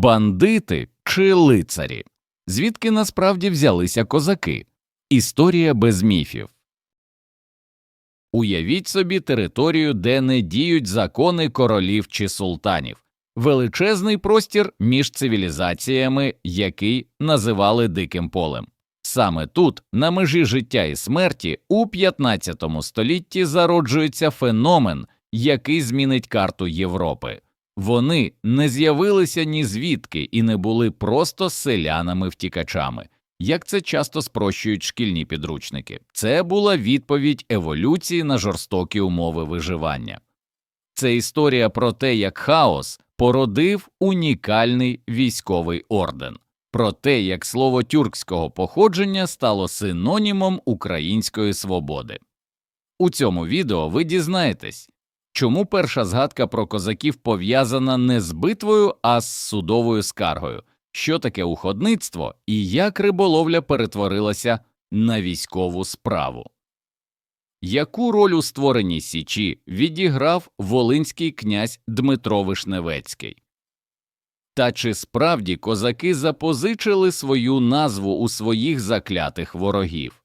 бандити чи лицарі. Звідки насправді взялися козаки? Історія без міфів. Уявіть собі територію, де не діють закони королів чи султанів, величезний простір між цивілізаціями, який називали диким полем. Саме тут, на межі життя і смерті, у 15 столітті зароджується феномен, який змінить карту Європи. Вони не з'явилися ні звідки і не були просто селянами-втікачами, як це часто спрощують шкільні підручники. Це була відповідь еволюції на жорстокі умови виживання. Це історія про те, як хаос породив унікальний військовий орден, про те, як слово тюркського походження стало синонімом української свободи. У цьому відео ви дізнаєтесь, чому перша згадка про козаків пов'язана не з битвою, а з судовою скаргою, що таке уходництво і як риболовля перетворилася на військову справу. Яку роль у створенні Січі відіграв волинський князь Дмитро Вишневецький? Та чи справді козаки запозичили свою назву у своїх заклятих ворогів?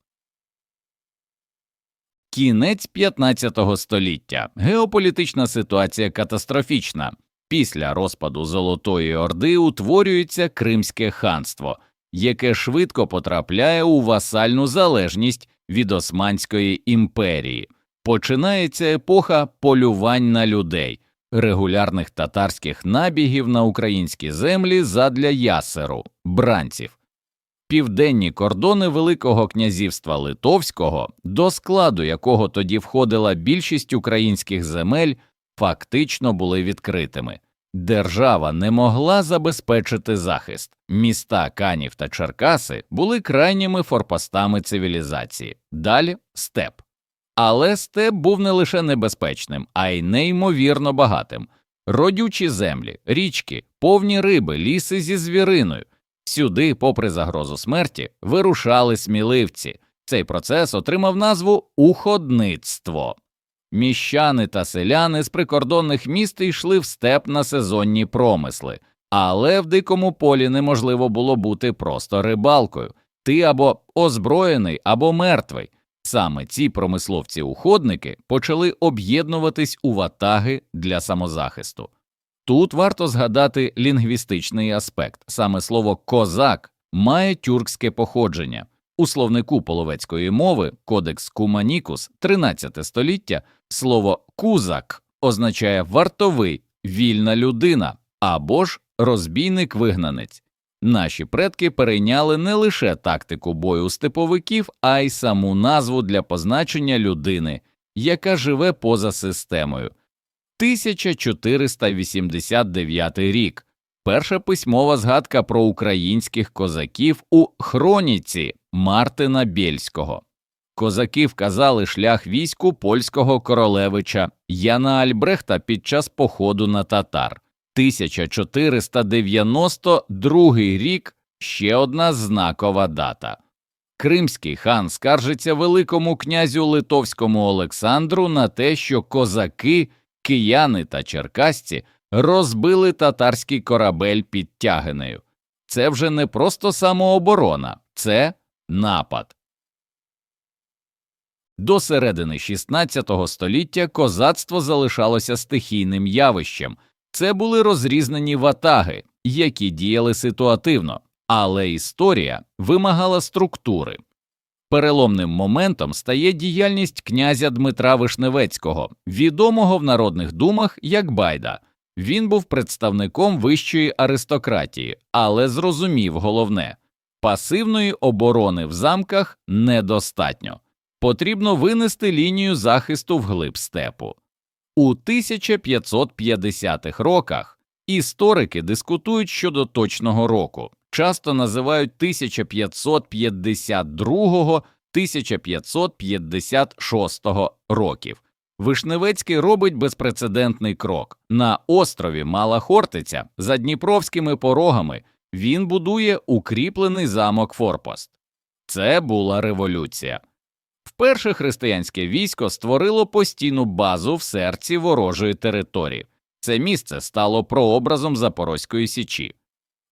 Кінець 15 століття геополітична ситуація катастрофічна. Після розпаду Золотої Орди утворюється Кримське ханство, яке швидко потрапляє у васальну залежність від Османської імперії. Починається епоха полювань на людей, регулярних татарських набігів на українські землі задля ясеру, бранців. Південні кордони Великого князівства Литовського, до складу якого тоді входила більшість українських земель, фактично були відкритими. Держава не могла забезпечити захист. Міста Канів та Черкаси були крайніми форпостами цивілізації. Далі степ. Але степ був не лише небезпечним, а й неймовірно багатим. Родючі землі, річки, повні риби, ліси зі звіриною. Сюди, попри загрозу смерті, вирушали сміливці. Цей процес отримав назву уходництво. Міщани та селяни з прикордонних міст йшли в степ на сезонні промисли, але в дикому полі неможливо було бути просто рибалкою. Ти або озброєний, або мертвий. Саме ці промисловці-уходники почали об'єднуватись у ватаги для самозахисту. Тут варто згадати лінгвістичний аспект саме слово козак має тюркське походження. У словнику половецької мови Кодекс Куманікус 13 століття слово кузак означає вартовий, вільна людина або ж розбійник-вигнанець. Наші предки перейняли не лише тактику бою степовиків, а й саму назву для позначення людини, яка живе поза системою. 1489 рік перша письмова згадка про українських козаків у хроніці Мартина Бєльського. Козаки вказали шлях війську польського королевича Яна Альбрехта під час походу на татар. 1492 рік ще одна знакова дата. Кримський хан скаржиться Великому князю Литовському Олександру на те, що козаки, кияни та черкасці розбили татарський корабель під Тягинею. Це вже не просто самооборона, це напад. До середини XVI століття козацтво залишалося стихійним явищем, це були розрізнені ватаги, які діяли ситуативно, але історія вимагала структури. Переломним моментом стає діяльність князя Дмитра Вишневецького, відомого в народних думах як Байда. Він був представником вищої аристократії, але зрозумів головне пасивної оборони в замках недостатньо. Потрібно винести лінію захисту вглиб степу. У 1550-х роках історики дискутують щодо точного року, часто називають 1552-1556 років. Вишневецький робить безпрецедентний крок на острові Мала Хортиця за Дніпровськими порогами. Він будує укріплений замок Форпост. Це була революція. Вперше християнське військо створило постійну базу в серці ворожої території. Це місце стало прообразом Запорозької січі.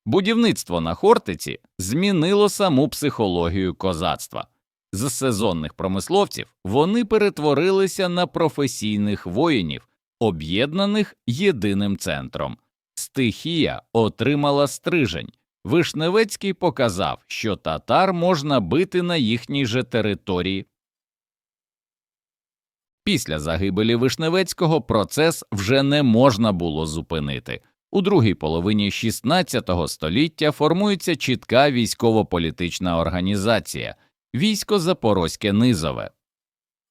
Будівництво на Хортиці змінило саму психологію козацтва. З сезонних промисловців вони перетворилися на професійних воїнів, об'єднаних єдиним центром. Стихія отримала стрижень. Вишневецький показав, що татар можна бити на їхній же території. Після загибелі Вишневецького процес вже не можна було зупинити. У другій половині XVI століття формується чітка військово-політична організація військо Запорозьке Низове.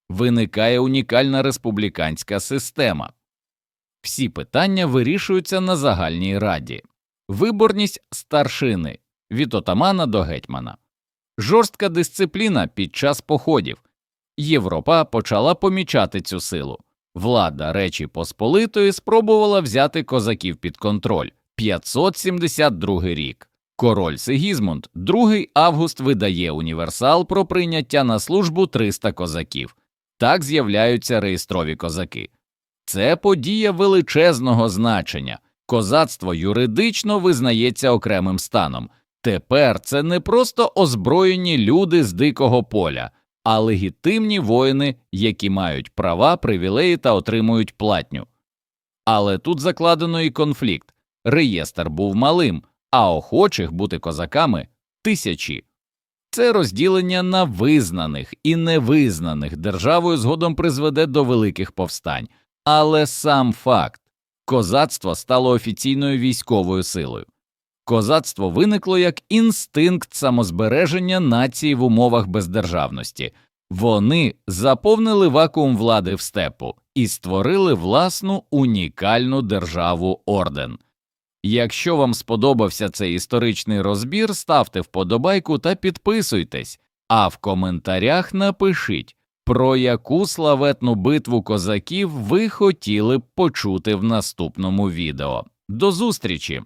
Виникає унікальна республіканська система. Всі питання вирішуються на загальній раді. Виборність старшини від отамана до гетьмана, жорстка дисципліна під час походів. Європа почала помічати цю силу. Влада Речі Посполитої спробувала взяти козаків під контроль 572 рік. Король Сигізмунд 2 август видає універсал про прийняття на службу 300 козаків. Так з'являються реєстрові козаки. Це подія величезного значення. Козацтво юридично визнається окремим станом. Тепер це не просто озброєні люди з дикого поля, а легітимні воїни, які мають права, привілеї та отримують платню. Але тут закладено і конфлікт. Реєстр був малим, а охочих бути козаками тисячі. Це розділення на визнаних і невизнаних державою згодом призведе до великих повстань. Але сам факт козацтво стало офіційною військовою силою. Козацтво виникло як інстинкт самозбереження нації в умовах бездержавності. Вони заповнили вакуум влади в степу і створили власну унікальну державу орден. Якщо вам сподобався цей історичний розбір, ставте вподобайку та підписуйтесь, а в коментарях напишіть, про яку славетну битву козаків ви хотіли б почути в наступному відео. До зустрічі!